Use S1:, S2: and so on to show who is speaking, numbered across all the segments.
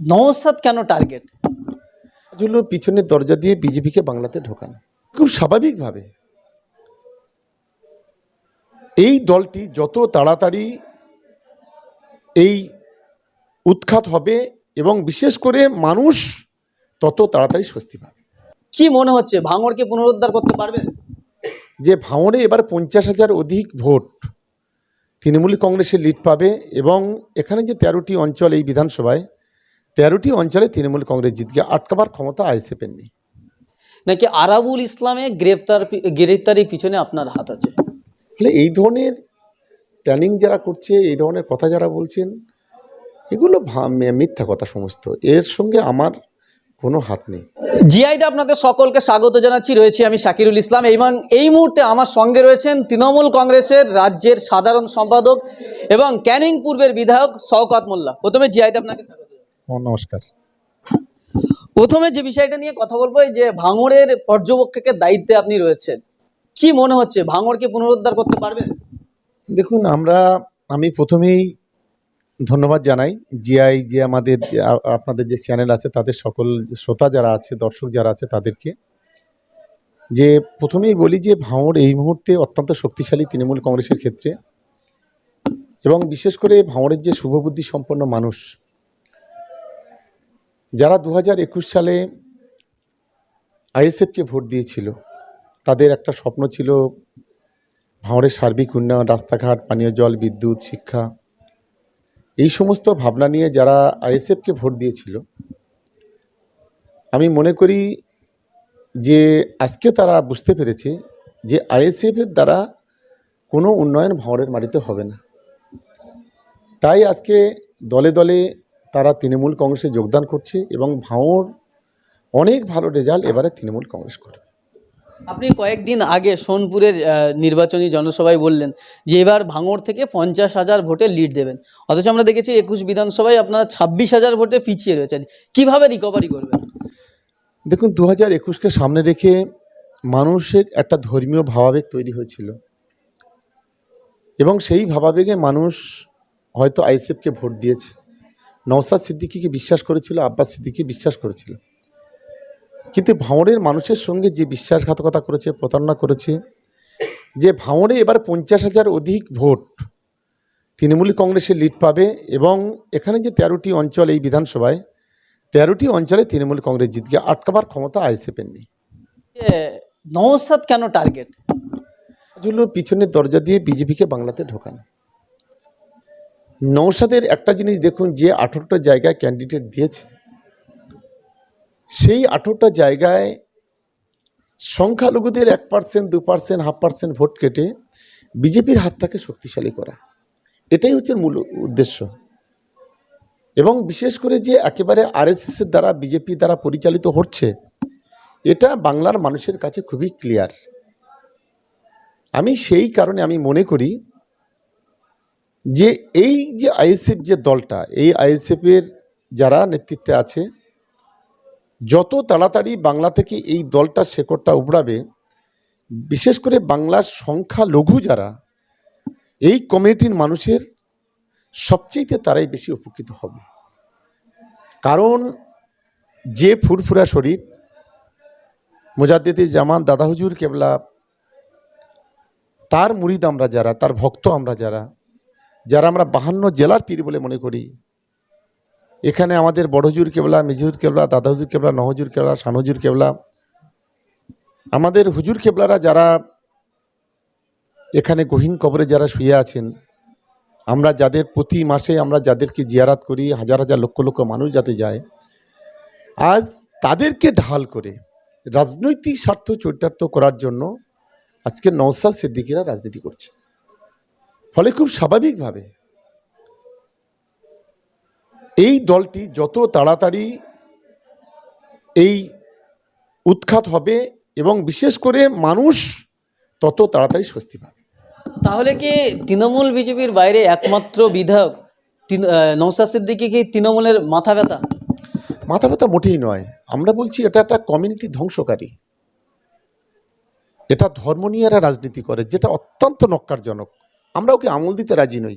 S1: নওসাদ কেন টার্গেট
S2: হলো পিছনের দরজা দিয়ে বিজেপিকে বাংলাতে ঢোকান। খুব স্বাভাবিকভাবে। এই দলটি যত তাড়াতাড়ি এই উৎখাত হবে এবং বিশেষ করে মানুষ তত তাড়াতাড়ি স্বস্তি পাবে।
S1: কি মনে হচ্ছে? ভাঙড়কে পুনরুদ্ধার করতে পারবে?
S2: যে ভাঙড়ে এবার পঞ্চাশ হাজার অধিক ভোট তৃণমূল কংগ্রেসের লিড পাবে এবং এখানে যে তেরোটি অঞ্চল এই বিধানসভায় তেরোটি অঞ্চলে তৃণমূল কংগ্রেস জিতকে আটকাবার ক্ষমতা আইএসএফের নেই।
S1: নাকি আরাবুল ইসলামে গ্রেপ্তার গ্রেপ্তারির পিছনে আপনার হাত আছে?
S2: ফলে এই ধরনের প্ল্যানিং যারা করছে এই ধরনের কথা যারা বলছেন এগুলো মিথ্যা কথা সমস্ত। এর সঙ্গে আমার কোনো হাত নেই।
S1: জিআইতে আপনাদের সকলকে স্বাগত জানাচ্ছি। রয়েছি আমি শাকিরুল ইসলাম। এবং এই মুহূর্তে আমার সঙ্গে রয়েছেন তৃণমূল কংগ্রেসের রাজ্যের সাধারণ সম্পাদক এবং ক্যানিং পূর্বের বিধায়ক শওকত মোল্লা। প্রথমে জিআইতে আপনাকে স্বাগত।
S2: নমস্কার।
S1: প্রথমে যে বিষয়টা নিয়ে কথা বলব এই যে ভাঙড়ের পর্যবেক্ষকের দায়িত্বে আপনি রয়েছেন কি মনে হচ্ছে? ভাঙড়কে পুনরুদ্ধার করতে পারবেন?
S2: দেখুন আমরা আমি প্রথমেই ধন্যবাদ জানাই জিআই যে আমাদের আপনাদের যে চ্যানেল আছে তাদের সকল শ্রোতা যারা আছে দর্শক যারা আছে তাদেরকে। যে প্রথমেই বলি যে ভাঙড় এই মুহূর্তে অত্যন্ত শক্তিশালী তৃণমূল কংগ্রেসের ক্ষেত্রে। এবং বিশেষ করে ভাঙড়ের যে শুভবুদ্ধি সম্পন্ন মানুষ যারা দু হাজার একুশ সালে আইএসএফকে ভোট দিয়েছিল, তাদের একটা স্বপ্ন ছিল ভাঁড়ের সার্বিক উন্নয়ন, রাস্তাঘাট, পানীয় জল, বিদ্যুৎ, শিক্ষা। এই সমস্ত ভাবনা নিয়ে যারা আইএসএফকে ভোট দিয়েছিল, আমি মনে করি যে আজকে তারা বুঝতে পেরেছে যে আইএসএফের দ্বারা কোনো উন্নয়ন ভাঁড়ের মাটিতে হবে না। তাই আজকে দলে দলে তারা তৃণমূল কংগ্রেসে যোগদান করছে এবং ভাঁড় অনেক ভালো রেজাল্ট এবারে তৃণমূল কংগ্রেস করবে।
S1: আপনি কয়েকদিন আগে সোনপুরের নির্বাচনী জনসভায় বললেন যে এবার ভাঙড় থেকে পঞ্চাশ হাজার ভোটে লিড দেবেন। অথচ আমরা দেখেছি একুশ বিধানসভায় আপনারা ছাব্বিশ হাজার ভোটে পিছিয়ে রয়েছেন। কীভাবে রিকভারি করবেন?
S2: দেখুন দু হাজার একুশকে সামনে রেখে মানুষের একটা ধর্মীয় ভাবাবেগ তৈরি হয়েছিল। এবং সেই ভাবাবেগে মানুষ হয়তো আইসিএফকে ভোট দিয়েছে। নওসাদ সিদ্দিকিকে বিশ্বাস করেছিল আব্বাস সিদ্দিকি বিশ্বাস করেছিল। কিন্তু ভাঁড়ের মানুষের সঙ্গে যে বিশ্বাসঘাতকতা করেছে প্রতারণা করেছে যে ভাঁড়ে এবার পঞ্চাশ হাজার অধিক ভোট তৃণমূল কংগ্রেসের লিড পাবে এবং এখানে যে তেরোটি অঞ্চল এই বিধানসভায় তেরোটি অঞ্চলে তৃণমূল কংগ্রেস জিতকে আটকাবার ক্ষমতা আইএসএফের নেই।
S1: নওসাদ কেন টার্গেট?
S2: হলো পিছনের দরজা দিয়ে বিজেপিকে বাংলাতে ঢোকানো। নৌসাদের একটা জিনিস দেখুন, যে আঠেরোটা জায়গায় ক্যান্ডিডেট দিয়েছে। সেই আঠেরোটা জায়গায় সংখ্যালঘুদের এক পার্সেন্ট দু পার্সেন্ট হাফ পার্সেন্ট ভোট কেটে বিজেপির হাতটাকে শক্তিশালী করা। এটাই হচ্ছে মূল উদ্দেশ্য। এবং বিশেষ করে যে একেবারে আরএসএসের দ্বারা বিজেপি দ্বারা পরিচালিত হচ্ছে, এটা বাংলার মানুষের কাছে খুবই ক্লিয়ার আমি সেই কারণে আমি মনে করি যে এই যে আইএসএফ যে দলটা, এই আইএসএফের যারা নেতৃত্বে আছে, যত তাড়াতাড়ি বাংলা থেকে এই দলটার শেকড়টা উবড়াবে, বিশেষ করে বাংলার সংখ্যা লঘু যারা, এই কমিউনিটির মানুষের সবচেয়েতে তারাই বেশি উপকৃত হবে। কারণ যে ফুরফুরা শরীফ মোজাদ্দেদি জামান দাদা হুজুর কেবলা, তার মুরিদ আমরা যারা, তার ভক্ত আমরা যারা যারা আমরা বাহান্ন জেলার পীর বলে মনে করি, এখানে আমাদের বড়জুর কেবলা, মেজহুর কেবলা দাদা হুজুর কেবলা নহজুর কেবলা শানহুজুর কেবলা, আমাদের হুজুর কেবলারা যারা এখানে গহীন কবরে যারা শুয়ে আছেন, আমরা যাদের প্রতি মাসে আমরা যাদেরকে জিয়ারাত করি, হাজার হাজার লক্ষ লক্ষ মানুষ যাতে যায়, আজ তাদেরকে ঢাল করে রাজনৈতিক স্বার্থ চরিতার্থ করার জন্য আজকে নওসাদ সিদ্দিকিরা রাজনীতি করছে ফলে খুব স্বাভাবিকভাবে এই দলটি যত তাড়াতাড়ি এই উৎখাত হবে এবং বিশেষ করে মানুষ তত তাড়াতাড়ি স্বস্তি পাবে।
S1: তাহলে কি তৃণমূল বিজেপির বাইরে একমাত্র বিধায়ক নওসাদ সিদ্দিকি কি তৃণমূলের মাথা ব্যথা?
S2: মাথা ব্যথা মোটেই নয়। আমরা বলছি এটা একটা কমিউনিটি ধ্বংসকারী। এটা ধর্ম নিয়ে এরা রাজনীতি করে যেটা অত্যন্ত নক্কারজনক আমরা ওকে আমল দিতে রাজি নই?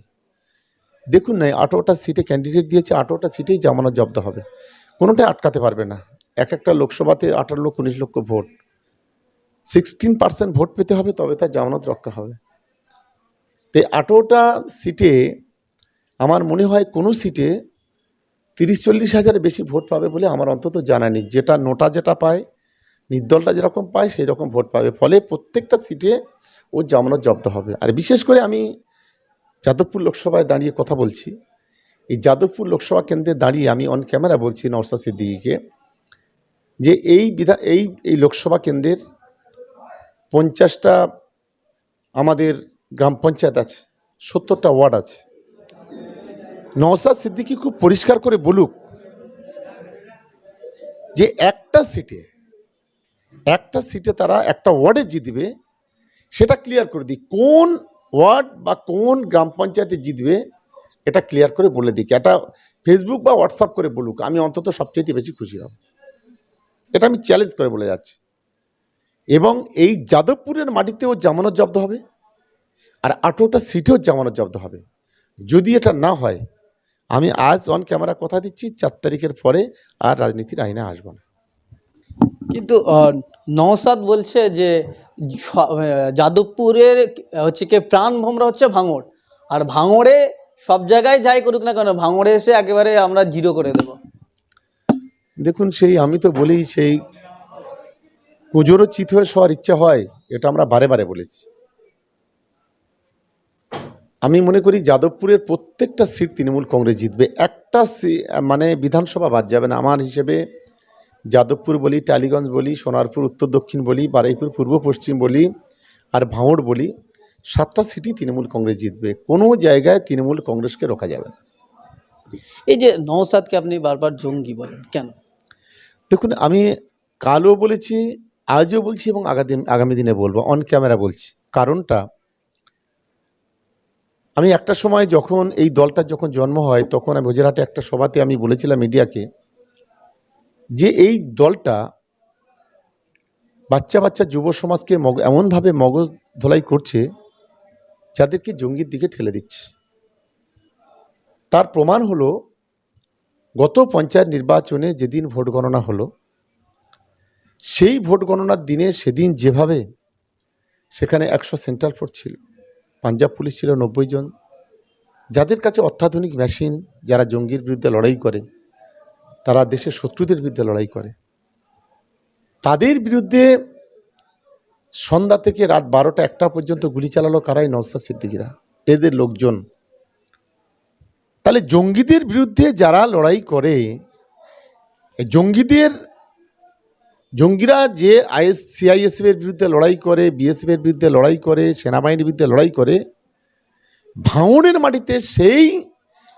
S2: দেখুন না আঠারোটা সিটে ক্যান্ডিডেট দিয়েছে, আঠারোটা সিটেই জামানত জব্দ হবে। কোনোটাই আটকাতে পারবে না। এক একটা লোকসভাতে আঠারো লক্ষ, উনিশ লক্ষ ভোট। সিক্সটিন পার্সেন্ট ভোট পেতে হবে, তবে তার জামানত রক্ষা হবে। তো আঠারোটা সিটে আমার মনে হয় কোনো সিটে তিরিশ চল্লিশ হাজারের বেশি ভোট পাবে বলে আমার অন্তত জানা নেই। যেটা নোটা যেটা পায় নির্দলটা যেরকম পায় সেই রকম ভোট পাবে। ফলে প্রত্যেকটা সিটে ও জামানত জব্দ হবে। আর বিশেষ করে আমি যাদবপুর লোকসভায় দাঁড়িয়ে কথা বলছি। এই যাদবপুর লোকসভা কেন্দ্রে দাঁড়িয়ে আমি অন ক্যামেরা বলছি নরসা সিদ্দিকিকে যে এই বিধা, এই এই লোকসভা কেন্দ্রের পঞ্চাশটা আমাদের গ্রাম পঞ্চায়েত আছে, সত্তরটা ওয়ার্ড আছে। নওসাদ সিদ্দিকি খুব পরিষ্কার করে বলুক যে একটা সিটে একটা সিটে তারা একটা ওয়ার্ডে জিতবে, সেটা ক্লিয়ার করে দিই। কোন ওয়ার্ড বা কোন গ্রাম পঞ্চায়েতে জিতবে, এটা ক্লিয়ার করে বলে দিক এটা ফেসবুক বা হোয়াটসঅ্যাপ করে বলুক, আমি অন্তত সবচেয়ে বেশি খুশি হব। এটা আমি চ্যালেঞ্জ করে বলে যাচ্ছি। এবং এই যাদবপুরের মাটিতেও জামানত জব্দ হবে, আর আঠেরোটা সিটেও জামানত জব্দ হবে। যদি এটা না হয়, আমি আজ অন ক্যামেরা কথা দিচ্ছি, চার তারিখের পরে আর রাজনীতির আইনে আসব না।
S1: কিন্তু নওসাদ বলছে যে যাদবপুরের, হচ্ছে কি, প্রাণ ভোমরা হচ্ছে ভাঙড়। আর ভাঙড়ে সব জায়গায় যাই করুক না কেন, ভাঙড়ে এসে একেবারে আমরা জিরো করে দেবো।
S2: দেখুন, সেই আমি তো বলি, সেই পুজোরও চিত হয়ে শোয়ার ইচ্ছা হয়, এটা আমরা বারে বারে বলেছি। আমি মনে করি, যাদবপুরের প্রত্যেকটা সিট তৃণমূল কংগ্রেস জিতবে। একটা মানে বিধানসভা বাদ যাবে না। আমার হিসেবে যাদবপুর বলি টালিগঞ্জ বলি সোনারপুর উত্তর দক্ষিণ বলি বারুইপুর পূর্ব পশ্চিম বলি আর ভাঙড় বলি সাতটা সিটি তৃণমূল কংগ্রেস জিতবে। কোনো জায়গায় তৃণমূল কংগ্রেসকে রোকা যাবে না।
S1: এই যে নওসাদকে আপনি বারবার জঙ্গি বলেন কেন?
S2: দেখুন আমি কালও বলেছি আজও বলছি এবং আগামী আগামী দিনে বলব অন ক্যামেরা বলছি। কারণটা আমি একটা সময় যখন এই দলটা যখন জন্ম হয় তখন আমি গুজরাটে একটা সভাতে আমি বলেছিলাম মিডিয়াকে যে এই দলটা বাচ্চা বাচ্চা যুব সমাজকে মগ, এমনভাবে মগজ ধোলাই করছে, যাদেরকে জঙ্গির দিকে ঠেলে দিচ্ছে। তার প্রমাণ হলো, গত পঞ্চায়েত নির্বাচনে যেদিন ভোট গণনা হলো, সেই ভোট গণনার দিনে সেদিন যেভাবে সেখানে একশো সেন্ট্রাল ফোর্স ছিল, পাঞ্জাব পুলিশ ছিল নব্বই জন, যাদের কাছে অত্যাধুনিক মেশিন, যারা জঙ্গির বিরুদ্ধে লড়াই করে তারা দেশের শত্রুদের বিরুদ্ধে লড়াই করে। তাদের বিরুদ্ধে সন্ধ্যা থেকে রাত বারোটা একটা পর্যন্ত গুলি চালালো কারাই নওসাদ সিদ্দিকিরা, এদের লোকজন। তাহলে জঙ্গিদের বিরুদ্ধে যারা লড়াই করে জঙ্গিদের, জঙ্গিরা যে আইএস, সিআইএসএফ এর বিরুদ্ধে লড়াই করে, বিএসএফ এর বিরুদ্ধে লড়াই করে, সেনাবাহিনীর বিরুদ্ধে লড়াই করে, ভাঙনের মাটিতে সেই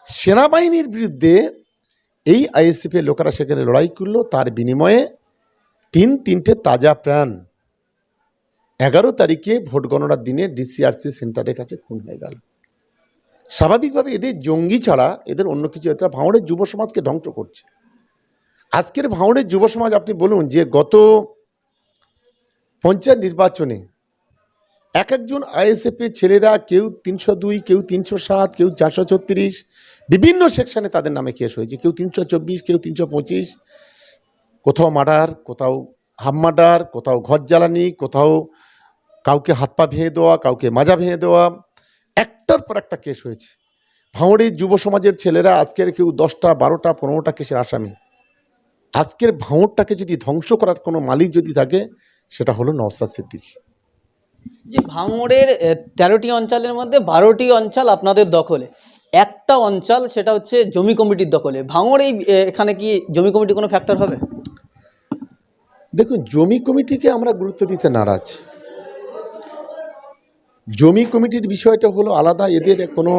S2: সেনাবাহিনীর বিরুদ্ধে এই আইএসএফ এর লোকেরা সেখানে লড়াই করল, তার বিনিময়ে তিন তিনটে তাজা প্রাণ। এগারো তারিখে ভোট গণনার দিনে ডিসিআরসি সেন্টারের কাছে খুন হয়ে গেল। স্বাভাবিকভাবে এদের জঙ্গি ছাড়া এদের অন্য কিছু এটা ভাঙড়ের যুব সমাজকে ধ্বংস করছে। আজকের ভাঙড়ের যুব সমাজ আপনি বলুন যে গত পঞ্চায়েত নির্বাচনে এক একজন আইএসএফের ছেলেরা, কেউ তিনশো দুই, কেউ তিনশো সাত, কেউ চারশো ছত্রিশ, বিভিন্ন সেকশনে তাদের নামে কেস হয়েছে। কেউ তিনশো চব্বিশ, কেউ তিনশো পঁচিশ। কোথাও মার্ডার, কোথাও হাফ মার্ডার, কোথাও ঘর জ্বালানি, কোথাও কাউকে হাত পা ভেঙে দেওয়া, কাউকে মাজা ভেঙে দেওয়া। একটার পর একটা কেস হয়েছে। ভাঙড়ির যুব সমাজের ছেলেরা আজকের কেউ দশটা, বারোটা, পনেরোটা কেসের আসামি। আজকের ভাঙড়টাকে যদি ধ্বংস করার কোনো মালিক যদি থাকে, সেটা হলো নওসাদ সিদ্দিকী।
S1: যে ভাঙড়ের তেরোটি অঞ্চলের মধ্যে বারোটি অঞ্চল আপনাদের দখলে। একটা অঞ্চল সেটা হচ্ছে জমি কমিটির দখলে। ভাঙড় এই এখানে কি জমি কমিটি কোনো ফ্যাক্টর হবে?
S2: দেখুন, জমি কমিটিকে আমরা গুরুত্ব দিতে নারাজ। জমি কমিটির বিষয়টা হলো আলাদা। এদের কোনো,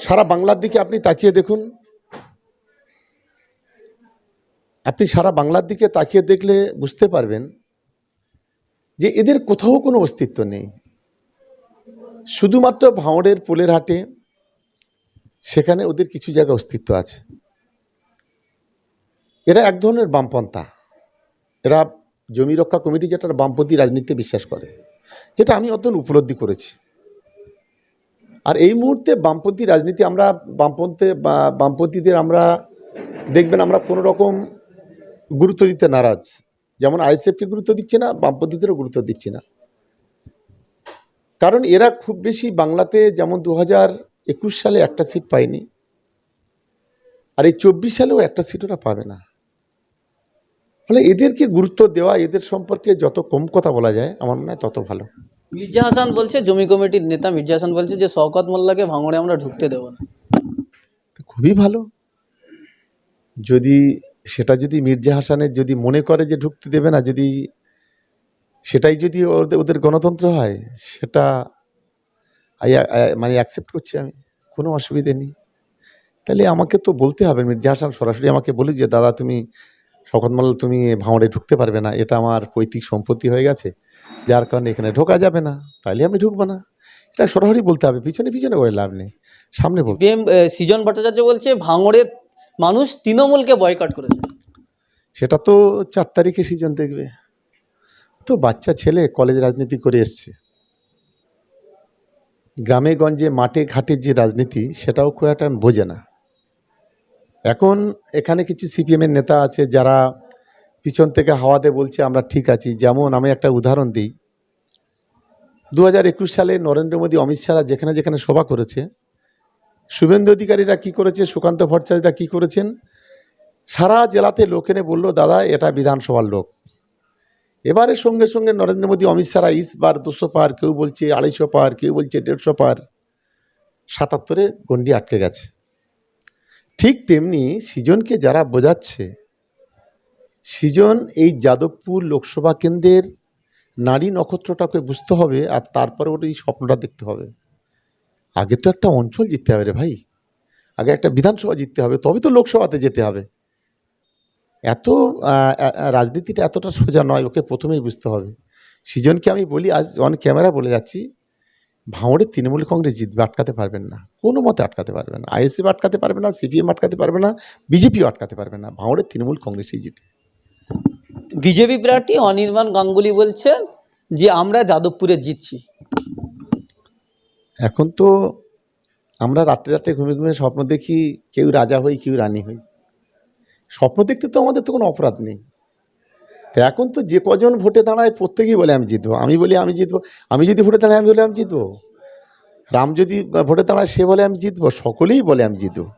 S2: সারা বাংলার দিকে আপনি তাকিয়ে দেখুন। আপনি সারা বাংলার দিকে তাকিয়ে দেখলে বুঝতে পারবেন যে এদের কোথাও কোনো অস্তিত্ব নেই। শুধুমাত্র ভাঁড়ের পোলের হাটে সেখানে ওদের কিছু জায়গায় অস্তিত্ব আছে। এরা এক ধরনের বামপন্থা। এরা জমি রক্ষা কমিটি যেটা বামপন্থী রাজনীতিতে বিশ্বাস করে, যেটা আমি অত্যন্ত উপলব্ধি করেছি। আর এই মুহূর্তে বামপন্থী রাজনীতি আমরা বামপন্থে বা- বামপন্থীদের আমরা দেখবেন আমরা কোনো রকম গুরুত্ব দিতে নারাজ। যেমন আইএসএফকে গুরুত্ব দিচ্ছে না বামপন্থীদেরও গুরুত্ব দিচ্ছে না। কারণ এরা খুব বেশি বাংলাতে যেমন দু একুশ সালে একটা সিট পায়নি আর এই চব্বিশ সালেও একটা সিট ওরা পাবে না। ফলে এদেরকে গুরুত্ব দেওয়া এদের সম্পর্কে যত কম কথা বলা যায় আমার মনে হয় তত ভালো।
S1: মির্জা হাসান বলছে জমি কমিটির নেতা মির্জা হাসান বলছে যে শওকত মোল্লাকে ভাঙড়ে আমরা ঢুকতে দেবো না।
S2: খুবই ভালো। যদি সেটা যদি মির্জা হাসানের যদি মনে করে যে ঢুকতে দেবে না, যদি সেটাই যদি ওদের গণতন্ত্র হয়, সেটা মানে অ্যাকসেপ্ট করছি আমি, কোনো অসুবিধে নেই। তাহলে আমাকে তো বলতে হবে, মির্জা হাসান সরাসরি আমাকে বলি যে, দাদা, তুমি শকত মোল্লা, তুমি ভাঙড়ে ঢুকতে পারবে না, এটা আমার পৈতৃক সম্পত্তি হয়ে গেছে, যার কারণে এখানে ঢোকা যাবে না তাহলে আমি ঢুকবো না। এটা সরাসরি বলতে হবে, পিছনে পিছনে করে লাভ নেই, সামনে বলতে
S1: সৃজন ভট্টাচার্য বলছে ভাঙড়ের মানুষ তৃণমূলকে বয়কট করেছে।
S2: সেটা তো চার তারিখে সিজন দেখবে। তো বাচ্চা ছেলে কলেজ রাজনীতি করে এসছে। গ্রামে গঞ্জে মাঠে ঘাটের যে রাজনীতি, সেটাও খুব একটা বোঝে না। এখন এখানে কিছু সিপিএমের নেতা আছে যারা পিছন থেকে হাওয়াতে বলছে, আমরা ঠিক আছি। যেমন আমি একটা উদাহরণ দিই। দু হাজার একুশ সালে নরেন্দ্র মোদী, অমিত শাহরা যেখানে যেখানে সভা করেছে শুভেন্দু অধিকারীরা কি করেছে সুকান্ত ভট্টাচার্যরা কি করেছেন? সারা জেলাতে লোক এনে বলল, দাদা, এটা বিধানসভার লোক। এবারে সঙ্গে সঙ্গে নরেন্দ্র মোদী, অমিত শাহরা ইস বার দুশো পার, কেউ বলছে আড়াইশো পার, কেউ বলছে দেড়শো পার, সাতাত্তরে গন্ডি আটকে গেছে। ঠিক তেমনি সৃজনকে যারা বোঝাচ্ছে, সৃজন এই যাদবপুর লোকসভা কেন্দ্রের নারী নক্ষত্রটাকে বুঝতে হবে আর তারপরে ওর এই স্বপ্নটা দেখতে হবে। আগে তো একটা অঞ্চল জিততে হবে রে ভাই। আগে একটা বিধানসভা জিততে হবে, তবে তো লোকসভাতে যেতে হবে। এত রাজনীতিটা এতটা সোজা নয়, ওকে প্রথমেই বুঝতে হবে। সৃজনকে আমি বলি, আজ অন ক্যামেরা বলে যাচ্ছি ভাঁড়ে তৃণমূল কংগ্রেস জিতবে, আটকাতে পারবেন না। কোনো মতে আটকাতে পারবে না। আইএসএফ আটকাতে পারবে না, সিপিএম আটকাতে পারবে না, বিজেপিও আটকাতে পারবে না। ভাঁড়ে তৃণমূল কংগ্রেসই জিতবে।
S1: বিজেপি প্রার্থী অনির্বাণ গাঙ্গুলি বলছেন যে, আমরা যাদবপুরে জিতছি।
S2: এখন তো আমরা রাত্রে রাত্রে ঘুমে ঘুমে স্বপ্ন দেখি কেউ রাজা হই, কেউ রানী হই। স্বপ্ন দেখতে তো আমাদের তো কোনো অপরাধ নেই। তা এখন তো যে কজন ভোটে দাঁড়ায় প্রত্যেকেই বলে, আমি জিতবো। আমি বলি, আমি জিতবো। আমি যদি ভোটে দাঁড়াই, আমি বলে, আমি জিতবো। রাম যদি ভোটে দাঁড়ায়, সে বলে, আমি জিতবো। সকলেই বলে, আমি জিতবো।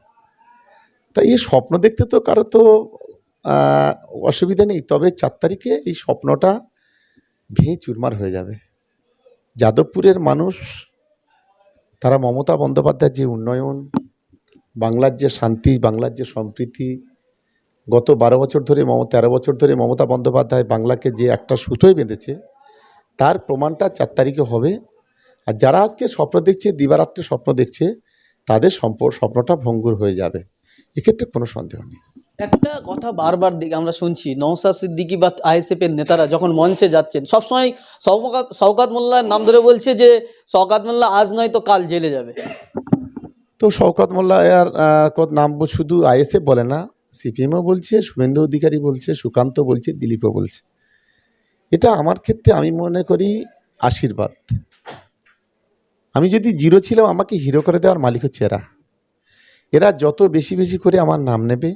S2: তা এই স্বপ্ন দেখতে তো কারও তো অসুবিধা নেই। তবে চার তারিখে এই স্বপ্নটা ভেঙে চুরমার হয়ে যাবে। যাদবপুরের মানুষ তারা মমতা বন্দ্যোপাধ্যায়ের যে উন্নয়ন, বাংলার যে শান্তি, বাংলার যে সম্প্রীতি, গত বারো বছর ধরে মমতা তেরো বছর ধরে মমতা বন্দ্যোপাধ্যায় বাংলাকে যে একটা সুতোয় বেঁধেছে, তার প্রমাণটা চার তারিখে হবে। আর যারা আজকে স্বপ্ন দেখছে, দিবারাত্রে স্বপ্ন দেখছে, তাদের সম্পর্ক স্বপ্নটা ভঙ্গুর হয়ে যাবে। এক্ষেত্রে কোনো সন্দেহ নেই।
S1: একটা কথা বারবার দিকে আমরা শুনছি নৌসাদ সিদ্দিকি বা আইএসএফ এর নেতারা যখন মঞ্চে যাচ্ছেন, সবসময় শওকত শওকাত মোল্লার নাম ধরে বলছে যে, শওকাত মোল্লা আজ নয় তো কাল জেলে যাবে।
S2: তো শওকত মোল্লা আর নাম শুধু আইএসএফ বলে না, সিপিএমও বলছে, শুভেন্দু অধিকারী বলছে, সুকান্ত বলছে, দিলীপও বলছে। এটা আমার ক্ষেত্রে আমি মনে করি আশীর্বাদ। আমি যদি জিরো ছিলাম, আমাকে হিরো করে দেওয়ার মালিক হচ্ছে এরা। এরা যত বেশি বেশি করে আমার নাম নেবে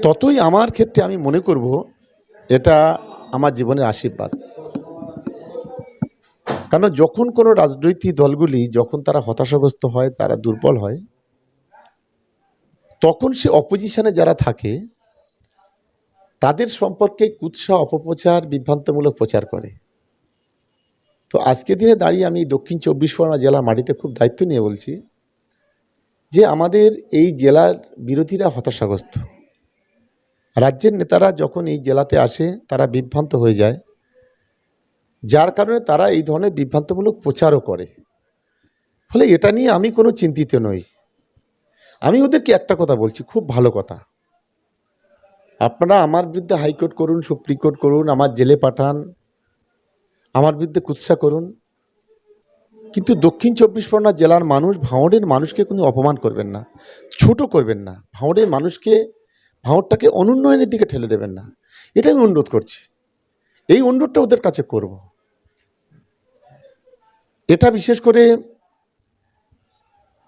S2: ততই আমার ক্ষেত্রে আমি মনে করব এটা আমার জীবনের আশীর্বাদ। কারণ যখন কোনো রাজনৈতিক দলগুলি যখন তারা হতাশাগ্রস্ত হয়, তারা দুর্বল হয়, তখন সে অপোজিশনে যারা থাকে, তাদের সম্পর্কে কুৎসা, অপপ্রচার, বিভ্রান্তমূলক প্রচার করে। তো আজকের দিনে দাঁড়িয়ে আমি দক্ষিণ চব্বিশ পরগনা জেলার মাটিতে খুব দায়িত্ব নিয়ে বলছি যে আমাদের এই জেলার বিরোধীরা হতাশাগ্রস্ত। রাজ্যের নেতারা যখন এই জেলাতে আসে, তারা বিভ্রান্ত হয়ে যায়। যার কারণে তারা এই ধরনের বিভ্রান্তমূলক প্রচারও করে। ফলে এটা নিয়ে আমি কোনো চিন্তিত নই। আমি ওদেরকে একটা কথা বলছি, খুব ভালো কথা। আপনারা আমার বিরুদ্ধে হাইকোর্ট করুন, সুপ্রিম কোর্ট করুন, আমার জেলে পাঠান, আমার বিরুদ্ধে কুৎসা করুন। কিন্তু দক্ষিণ চব্বিশ পরগনা জেলার মানুষ ভাঁড়ের মানুষকে কোনো অপমান করবেন না, ছোট করবেন না। ভাঁড়ের মানুষকে ভাঁড়টাকে অনুন্নয়নের দিকে ঠেলে দেবেন না। এটা আমি অনুরোধ করছি। এই অনুরোধটা ওদের কাছে করব। এটা বিশেষ করে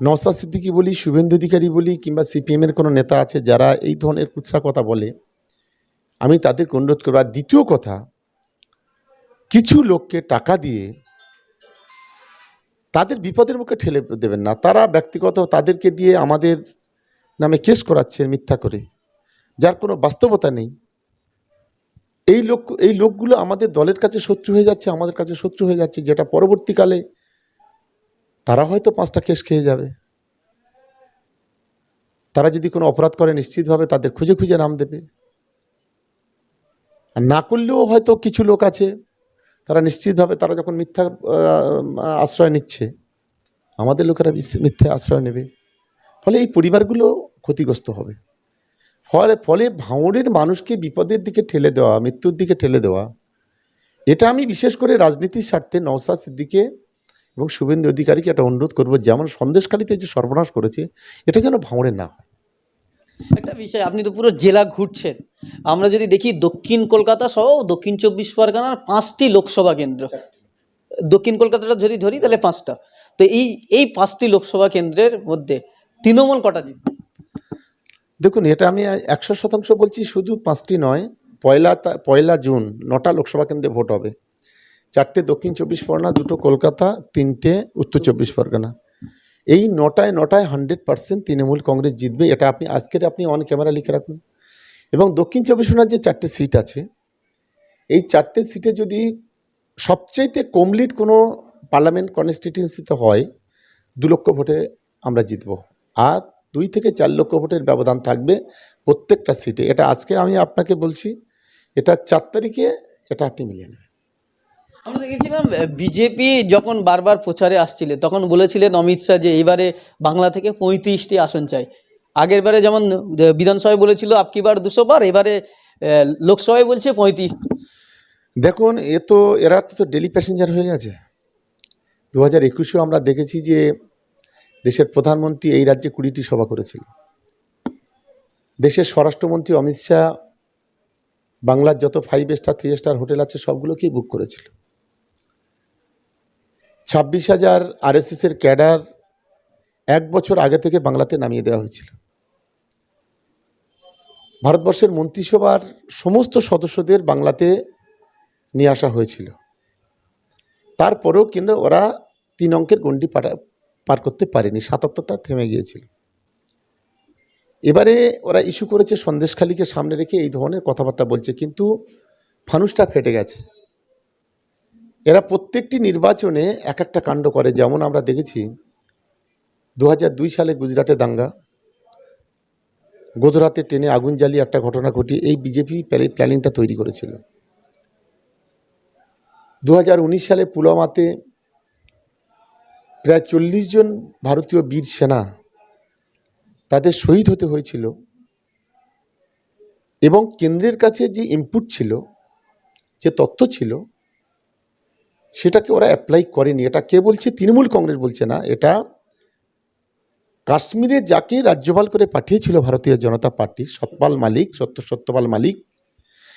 S2: নওসাদ সিদ্দিকি বলি, শুভেন্দু অধিকারী বলি কিংবা সিপিএমের কোনো নেতা আছে যারা এই ধরনের কুৎসা কথা বলে, আমি তাদেরকে অনুরোধ করব। আর দ্বিতীয় কথা, কিছু লোককে টাকা দিয়ে তাদের বিপদের মুখে ঠেলে দেবেন না। তারা ব্যক্তিগত তাদেরকে দিয়ে আমাদের নামে কেস করাচ্ছে মিথ্যা করে। যার কোনো বাস্তবতা নেই। এই লোক, এই লোকগুলো আমাদের দলের কাছে শত্রু হয়ে যাচ্ছে, আমাদের কাছে শত্রু হয়ে যাচ্ছে, যেটা পরবর্তীকালে তারা হয়তো পাঁচটা কেস খেয়ে যাবে। তারা যদি কোনো অপরাধ করে, নিশ্চিতভাবে তাদের খুঁজে খুঁজে নাম দেবে। আর না করলেও হয়তো কিছু লোক আছে, তারা নিশ্চিতভাবে তারা যখন মিথ্যা আশ্রয় নিচ্ছে, আমাদের লোকেরা মিথ্যা আশ্রয় নেবে। ফলে এই পরিবারগুলো ক্ষতিগ্রস্ত হবে। ফলে ফলে ভাঙড়ের মানুষকে বিপদের দিকে ঠেলে দেওয়া, মৃত্যুর দিকে ঠেলে দেওয়া, এটা আমি বিশেষ করে রাজনীতির স্বার্থে নওসাদ সিদ্দিকে এবং শুভেন্দু অধিকারীকে একটা অনুরোধ করব, যেমন সন্দেশকারীতে যে সর্বনাশ করেছে, এটা যেন ভাঙড়ের না হয়।
S1: একটা বিষয়, আপনি তো পুরো জেলা ঘুরছেন। আমরা যদি দেখি দক্ষিণ কলকাতা সহ দক্ষিণ চব্বিশ পরগনার পাঁচটি লোকসভা কেন্দ্র। দক্ষিণ কলকাতাটা যদি ধরি, তাহলে পাঁচটা। তো এই এই পাঁচটি লোকসভা কেন্দ্রের মধ্যে তৃণমূল কটা জিতবে?
S2: দেখুন, এটা আমি একশো শতাংশ বলছি শুধু পাঁচটি নয়, পয়লা পয়লা জুন, নটা লোকসভা কেন্দ্রে ভোট হবে। চারটে দক্ষিণ চব্বিশ পরগনা, দুটো কলকাতা, তিনটে উত্তর চব্বিশ পরগনা। এই নটায় নটায় হান্ড্রেড পার্সেন্ট তৃণমূল কংগ্রেস জিতবে, এটা আপনি, আজকের আপনি অন ক্যামেরা লিখে রাখুন। এবং দক্ষিণ চব্বিশ পরগনার যে চারটে সিট আছে, এই চারটে সিটে যদি সবচাইতে কমপ্লিট কোনো পার্লামেন্ট কনস্টিটিউন্সিতে হয়, দু লক্ষ ভোটে আমরা জিতব। আর দুই থেকে চার লক্ষ ভোটের ব্যবধান থাকবে প্রত্যেকটা সিটে। এটা আজকে আমি আপনাকে বলছি এটা চার তারিখে এটা আপনি মিলিয়ে নেবেন।
S1: আমরা দেখেছিলাম বিজেপি যখন বারবার প্রচারে আসছিলেন তখন বলেছিলেন অমিত শাহ যে এবারে বাংলা থেকে পঁয়ত্রিশটি আসন চাই। আগের বারে যেমন বিধানসভায় বলেছিল আপকি বার দুশো বার এবারে লোকসভায় বলছে পঁয়ত্রিশ।
S2: দেখুন এ তো এরা তো ডেলি প্যাসেঞ্জার হয়ে গেছে। দু হাজার একুশেও আমরা দেখেছি যে দেশের প্রধানমন্ত্রী এই রাজ্যে কুড়িটি সভা করেছিল। দেশের স্বরাষ্ট্রমন্ত্রী অমিত শাহ, বাংলার যত five star three star hotel আছে, সবগুলোকেই বুক করেছিল। ছাব্বিশ হাজার আরএসএসের ক্যাডার এক বছর আগে থেকে বাংলাতে নামিয়ে দেওয়া হয়েছিল। ভারতবর্ষের মন্ত্রিসভার সমস্ত সদস্যদের বাংলাতে নিয়ে আসা হয়েছিল। তারপরেও কিন্তু ওরা তিন অঙ্কের গণ্ডি পাটা পার করতে পারেনি, সাতাত্তরটা থেমে গিয়েছিল। এবারে ওরা ইস্যু করেছে সন্দেশখালীকে সামনে রেখে এই ধরনের কথাবার্তা বলছে, কিন্তু ফানুসটা ফেটে গেছে। এরা প্রত্যেকটি নির্বাচনে এক একটা কাণ্ড করে, যেমন আমরা দেখেছি দু দুই সালে গুজরাটে দাঙ্গা গোধরাতে ট্রেনে আগুন জ্বালিয়ে একটা ঘটনা ঘটিয়ে এই বিজেপি প্ল্যানিংটা তৈরি করেছিল। দু হাজার উনিশ সালে পুলওয়ামাতে প্রায় চল্লিশ জন ভারতীয় বীর সেনা তাদের শহীদ হতে হয়েছিল। এবং কেন্দ্রের কাছে যে ইনপুট ছিল, যে তথ্য ছিল, সেটাকে ওরা অ্যাপ্লাই করেনি। এটা কে বলছে? তৃণমূল কংগ্রেস বলছে না। এটা কাশ্মীরে যাকে রাজ্যপাল করে পাঠিয়েছিল ভারতীয় জনতা পার্টি, সতপাল মালিক, সত্য, সত্যপাল মালিক,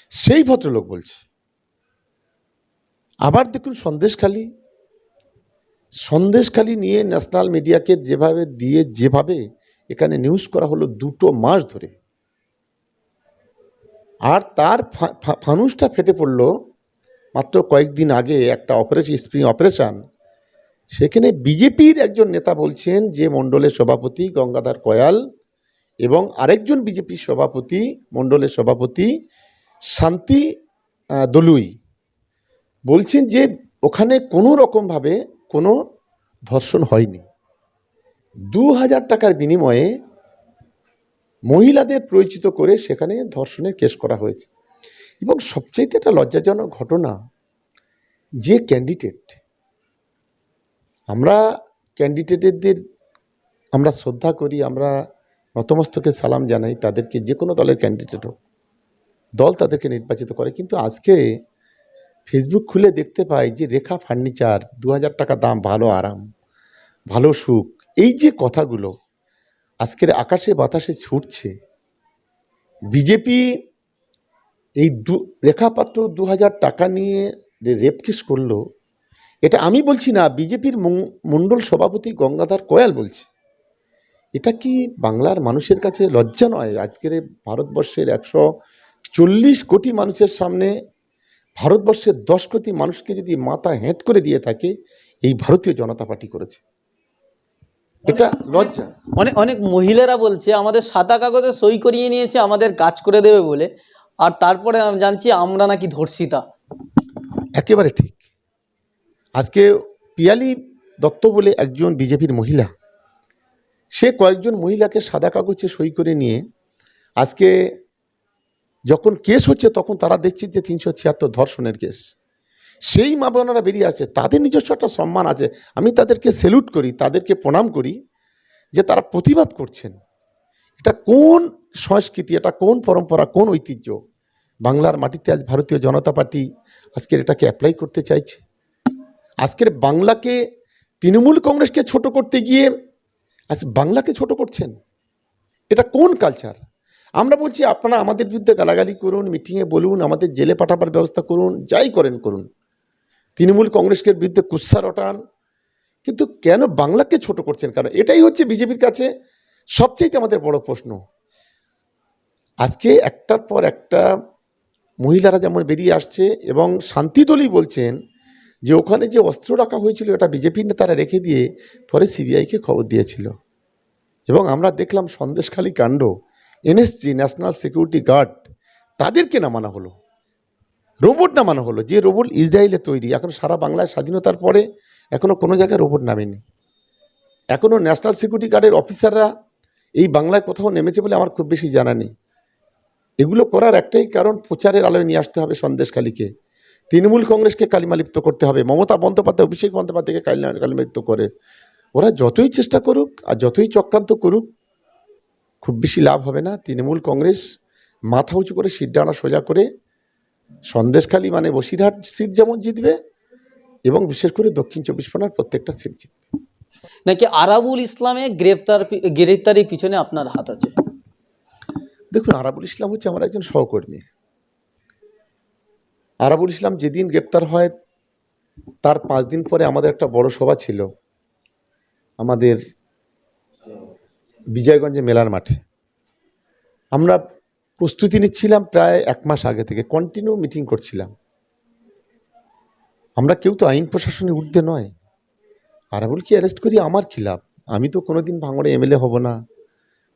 S2: সেই ভদ্রলোক বলছে। আবার দেখুন সন্দেশখালী সন্দেশখালী নিয়ে ন্যাশনাল মিডিয়াকে যেভাবে দিয়ে যেভাবে এখানে নিউজ করা হলো দুটো মাস ধরে। আর তার ফানুসটা ফেটে পড়ল মাত্র কয়েকদিন আগে একটা অপারেশন স্প্রিং অপারেশন সেখানে বিজেপির একজন নেতা বলছেন যে মণ্ডলের সভাপতি গঙ্গাধর কয়াল এবং আরেকজন বিজেপির সভাপতি, মণ্ডলের সভাপতি শান্তি দলুই বলছেন যে ওখানে কোনো রকমভাবে কোনো ধর্ষণ হয়নি। দু হাজার টাকার বিনিময়ে মহিলাদের পরিচিত করে সেখানে ধর্ষণের কেস করা হয়েছে। এবং সবচাইতে একটা লজ্জাজনক ঘটনা, যে ক্যান্ডিডেট আমরা ক্যান্ডিডেটদের আমরা শ্রদ্ধা করি, আমরা নতমস্তকে সালাম জানাই, তাদেরকে যে কোনো দলের ক্যান্ডিডেট হোক, দল তাদেরকে নির্বাচিত করে। কিন্তু আজকে ফেসবুক খুলে দেখতে পাই যে রেখা ফার্নিচার দু হাজার টাকা দাম, ভালো আরাম, ভালো সুখ। এই যে কথাগুলো, আজকের আকাশে বাতাসে ছুটছে। বিজেপি এই দু রেখাপাত্র দু হাজার টাকা নিয়ে রেপ কেস করল, এটা আমি বলছি না, বিজেপির মণ্ডল সভাপতি গঙ্গাধর কয়াল বলছে। এটা কি বাংলার মানুষের কাছে লজ্জা নয়? আজকের ভারতবর্ষের একশো চল্লিশ কোটি মানুষের সামনে ভারতবর্ষের দশ কোটি মানুষকে যদি মাথা হেঁট করে দিয়ে থাকে এই ভারতীয় জনতা পার্টি করেছে। এটা লজ্জা।
S1: অনেক অনেক মহিলারা বলছে আমাদের সাদা কাগজে সই করিয়ে নিয়েছে আমাদের কাজ করে দেবে বলে। আর তারপরে আমি জানছি আমরা নাকি ধর্ষিতা।
S2: একেবারে ঠিক। আজকে পিয়ালি দত্ত বলে একজন বিজেপির মহিলা সে কয়েকজন মহিলাকে সাদা কাগজে সই করে নিয়ে আজকে যখন কেস হচ্ছে, তখন তারা দেখছে যে তিনশো ছিয়াত্তর ধর্ষণের কেস। সেই মা বোনেরা বেরিয়ে আসে, তাদের নিজস্ব একটা সম্মান আছে। আমি তাদেরকে সেলুট করি, তাদেরকে প্রণাম করি যে তারা প্রতিবাদ করছেন। এটা কোন সংস্কৃতি, এটা কোন পরম্পরা, কোন ঐতিহ্য? বাংলার মাটিতে আজ ভারতীয় জনতা পার্টি আজকের এটাকে অ্যাপ্লাই করতে চাইছে। আজকের বাংলাকে তৃণমূল কংগ্রেসকে ছোট করতে গিয়ে আজ বাংলাকে ছোট করছেন। এটা কোন কালচার আমরা বলছি, আপনারা আমাদের বিরুদ্ধে গালাগালি করুন, মিটিংয়ে বলুন, আমাদের জেলে পাঠাবার ব্যবস্থা করুন, যাই করেন করুন। তৃণমূল কংগ্রেসকে বিরুদ্ধে কুৎসা রটান। কিন্তু কেন বাংলাকে ছোট করছেন কারণ এটাই হচ্ছে বিজেপির কাছে সবচাইতে আমাদের বড় প্রশ্ন। আজকে একটার পর একটা মহিলারা যেমন বেরিয়ে আসছে এবং শান্তিদলই বলছেন যে, ওখানে যে অস্ত্র রাখা হয়েছিল, এটা বিজেপির নেতারা রেখে দিয়ে পরে সিবিআইকে খবর দিয়েছিল। এবং আমরা দেখলাম সন্দেশখালী কাণ্ড। এনএসজি ন্যাশনাল সিকিউরিটি গার্ড তাদেরকে নামানো হলো। রোবট নামানো হলো। যে রোবট ইসরায়েলে তৈরি, এখন সারা বাংলায় স্বাধীনতার পরে এখনও কোনো জায়গায় রোবট নামেনি। এখনও ন্যাশনাল সিকিউরিটি গার্ডের অফিসাররা এই বাংলায় কোথাও নেমেছে বলে আমার খুব বেশি জানা নেই। এগুলো করার একটাই কারণ প্রচারের আলোয় নিয়ে আসতে হবে সন্দেশখালীকে তৃণমূল কংগ্রেসকে কালিমালিপ্ত করতে হবে। মমতা বন্দ্যোপাধ্যায়, অভিষেক বন্দ্যোপাধ্যায়কে কালি- কালিমালিপ্ত করে। ওরা যতই চেষ্টা করুক আর যতই চক্রান্ত করুক খুব বেশি লাভ হবে না। তৃণমূল কংগ্রেস মাথা উঁচু করে সিট ডানা সোজা করে সন্দেশখালী মানে বসিরহাট সিট যেমন জিতবে এবং বিশেষ করে দক্ষিণ চব্বিশ পরগনার প্রত্যেকটা সিট জিতবে।
S1: নাকি আরাবুল ইসলামে গ্রেপ্তার গ্রেপ্তারির পিছনে আপনার হাত আছে?
S2: দেখুন আরাবুল ইসলাম হচ্ছে আমার একজন সহকর্মী। আরাবুল ইসলাম যেদিন গ্রেপ্তার হয় তার পাঁচ দিন পরে আমাদের একটা বড় সভা ছিল। আমাদের বিজয়গঞ্জে মেলার মাঠে। আমরা প্রস্তুতি নিচ্ছিলাম প্রায় এক মাস আগে থেকে কন্টিনিউ মিটিং করছিলাম। আমরা কেউ তো আইন প্রশাসনে ঊর্ধ্বে নয়। আর আরাবুলকে অ্যারেস্ট করি? আমার খিলাফ আমি তো কোনোদিন ভাঙড়ে এমএলএ হব না।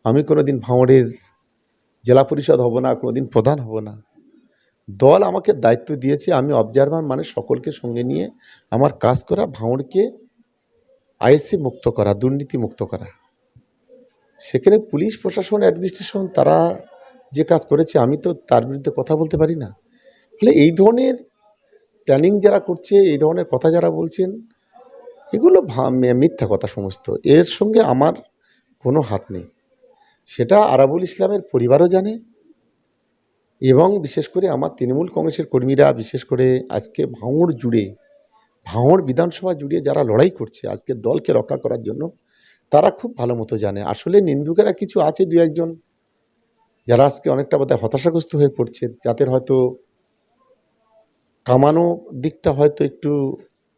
S2: আমি কোনোদিন ভাঙড়ের জেলা পরিষদ হব না, কোনোদিন প্রধান হব না। দল আমাকে দায়িত্ব দিয়েছে, আমি অবজারভার মানে সকলকে সঙ্গে নিয়ে আমার কাজ করা ভাঁড়কে আইএসসি মুক্ত করা, দুর্নীতি মুক্ত করা। সেখানে পুলিশ, প্রশাসন অ্যাডমিনিস্ট্রেশন তারা যে কাজ করেছে, আমি তো তার বিরুদ্ধে কথা বলতে পারি না। ফলে এই ধরনের প্ল্যানিং যারা করছে, এই ধরনের কথা যারা বলছেন, এগুলো মিথ্যা কথা সমস্ত। এর সঙ্গে আমার কোনো হাত নেই। সেটা আরাবুল ইসলামের পরিবারও জানে এবং বিশেষ করে আমার তৃণমূল কংগ্রেসের কর্মীরা, বিশেষ করে আজকে ভাঙড় জুড়ে, ভাঙড় বিধানসভা জুড়ে যারা লড়াই করছে, আজকে দলকে রক্ষা করার জন্য তারা খুব ভালো মতো জানে। আসলে নিন্দুকেরা কিছু আছে দু একজন যারা আজকে অনেকটা বোধহয় হতাশাগ্রস্ত হয়ে পড়ছে, যাদের হয়তো কামানো দিকটা হয়তো একটু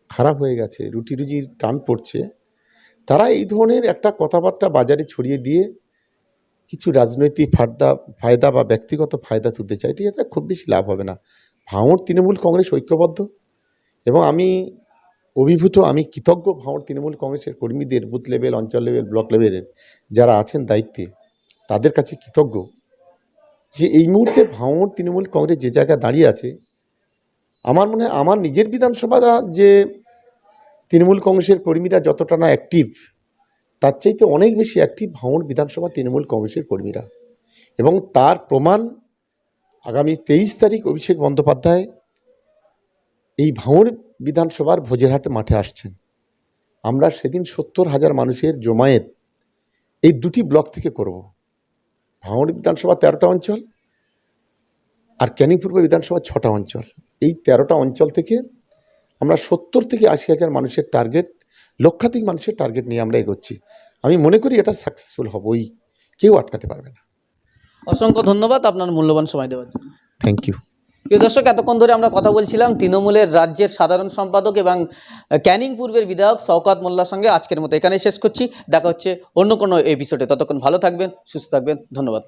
S2: খারাপ হয়ে গেছে, রুটি রুজির টান পড়ছে। তারা এই ধরনের একটা কথাবার্তা বাজারে ছড়িয়ে দিয়ে কিছু রাজনৈতিক ফায়দা ফায়দা বা ব্যক্তিগত ফায়দা তুলতে ঠিক আছে খুব বেশি লাভ হবে না। ভাঙড় তৃণমূল কংগ্রেস ঐক্যবদ্ধ এবং আমি অভিভূত, আমি কৃতজ্ঞ ভাঙড় তৃণমূল কংগ্রেসের কর্মীদের, বুথ লেভেল, অঞ্চল লেভেল, ব্লক লেভেলের যারা আছেন দায়িত্বে, তাদের কাছে কৃতজ্ঞ যে এই মুহূর্তে ভাঙড় তৃণমূল কংগ্রেস যে জায়গায় দাঁড়িয়ে আছে, আমার মনে হয় আমার নিজের বিধানসভা যে তৃণমূল কংগ্রেসের কর্মীরা যতটা না অ্যাক্টিভ তার চাইতে অনেক বেশি অ্যাক্টিভ ভাঙড় বিধানসভা তৃণমূল কংগ্রেসের কর্মীরা। এবং তার প্রমাণ আগামী তেইশ তারিখ অভিষেক বন্দ্যোপাধ্যায় এই ভাঙড় বিধানসভার ভোজেরহাট মাঠে আসছেন। আমরা সেদিন সত্তর হাজার মানুষের জমায়েত এই দুটি ব্লক থেকে করব। ভাঙড় বিধানসভা তেরোটা অঞ্চল আর ক্যানিং পূর্ব বিধানসভা ছটা অঞ্চল। এই তেরোটা অঞ্চল থেকে আমরা সত্তর থেকে আশি হাজার মানুষের টার্গেট লক্ষাধিক মানুষের টার্গেট নিয়ে আমরা এগোচ্ছি। আমি মনে করি এটা সাকসেসফুল হবই। কেউ আটকাতে পারবে না।
S1: অসংখ্য ধন্যবাদ আপনার মূল্যবান সময় দেওয়ার জন্য।
S2: থ্যাংক ইউ
S1: প্রিয় দর্শক, এতক্ষণ ধরে আমরা কথা বলছিলাম তৃণমূলের রাজ্যের সাধারণ সম্পাদক এবং ক্যানিং পূর্বের বিধায়ক শওকাত মোল্লার সঙ্গে। আজকের মতো এখানেই শেষ করছি। দেখা হচ্ছে অন্য কোনো এপিসোডে ততক্ষণ ভালো থাকবেন, সুস্থ থাকবেন। ধন্যবাদ।